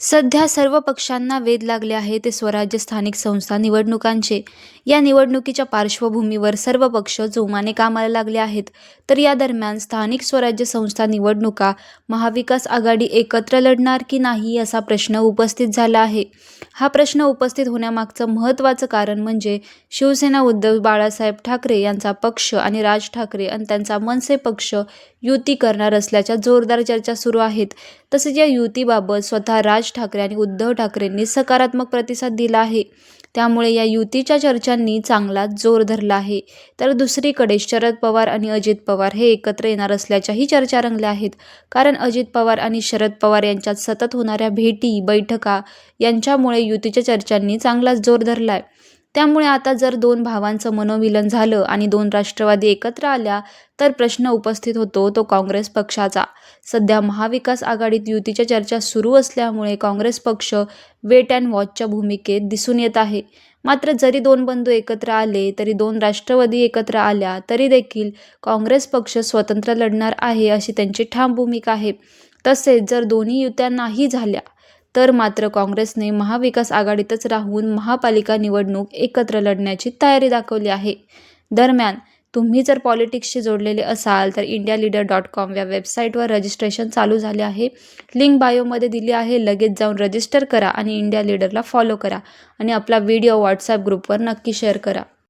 सध्या सर्व पक्षांना वेध लागले आहे ते स्वराज्य स्थानिक संस्था निवडणुकांचे. या निवडणुकीच्या पार्श्वभूमीवर सर्व पक्ष जोमाने कामाला लागले आहेत. तर या दरम्यान स्थानिक स्वराज्य संस्था निवडणुका महाविकास आघाडी एकत्र लढणार की नाही असा प्रश्न उपस्थित झाला आहे. हा प्रश्न उपस्थित होण्यामागचं महत्त्वाचं कारण म्हणजे शिवसेना उद्धव बाळासाहेब ठाकरे यांचा पक्ष आणि राज ठाकरे आणि त्यांचा मनसे पक्ष युती करणार असल्याच्या जोरदार चर्चा सुरू आहेत. तसेच या युतीबाबत स्वतः राज राज ठाकरे आणि उद्धव ठाकरेंनी सकारात्मक प्रतिसाद दिला आहे. त्यामुळे या युतीच्या चर्चांनी चांगलाच जोर धरला आहे. तर दुसरीकडे शरद पवार आणि अजित पवार हे एकत्र येणार असल्याच्याही चर्चा रंगल्या आहेत. कारण अजित पवार आणि शरद पवार यांच्यात सतत होणाऱ्या भेटी बैठका यांच्यामुळे युतीच्या चर्चांनी चांगलाच जोर धरला आहे त्यामुळे आता जर दोन भावांचं मनोमिलन झालं आणि दोन राष्ट्रवादी एकत्र आल्या तर प्रश्न उपस्थित होतो तो काँग्रेस पक्षाचा. सध्या महाविकास आघाडीत युतीच्या चर्चा सुरू असल्यामुळे काँग्रेस पक्ष वेट अँड वॉचच्या भूमिकेत दिसून येत आहे. मात्र जरी दोन बंधू एकत्र आले तरी दोन राष्ट्रवादी एकत्र आल्या तरी देखील काँग्रेस पक्ष स्वतंत्र लढणार आहे अशी त्यांची ठाम भूमिका आहे. तसेच जर दोन्ही युत्या नाही झाल्या तर मात्र काँग्रेसने महाविकास आघाडीतच राहून महापालिका निवडणूक एकत्र लढण्याची तयारी दाखवली आहे. दरम्यान तुम्ही जर पॉलिटिक्सशी जोडलेले असाल तर इंडिया लीडर डॉट कॉम या वेबसाईटवर रजिस्ट्रेशन चालू झाले आहे. लिंक बायोमध्ये दिली आहे. लगेच जाऊन रजिस्टर करा आणि इंडिया लीडरला फॉलो करा आणि आपला व्हिडिओ व्हॉट्सॲप ग्रुपवर नक्की शेअर करा.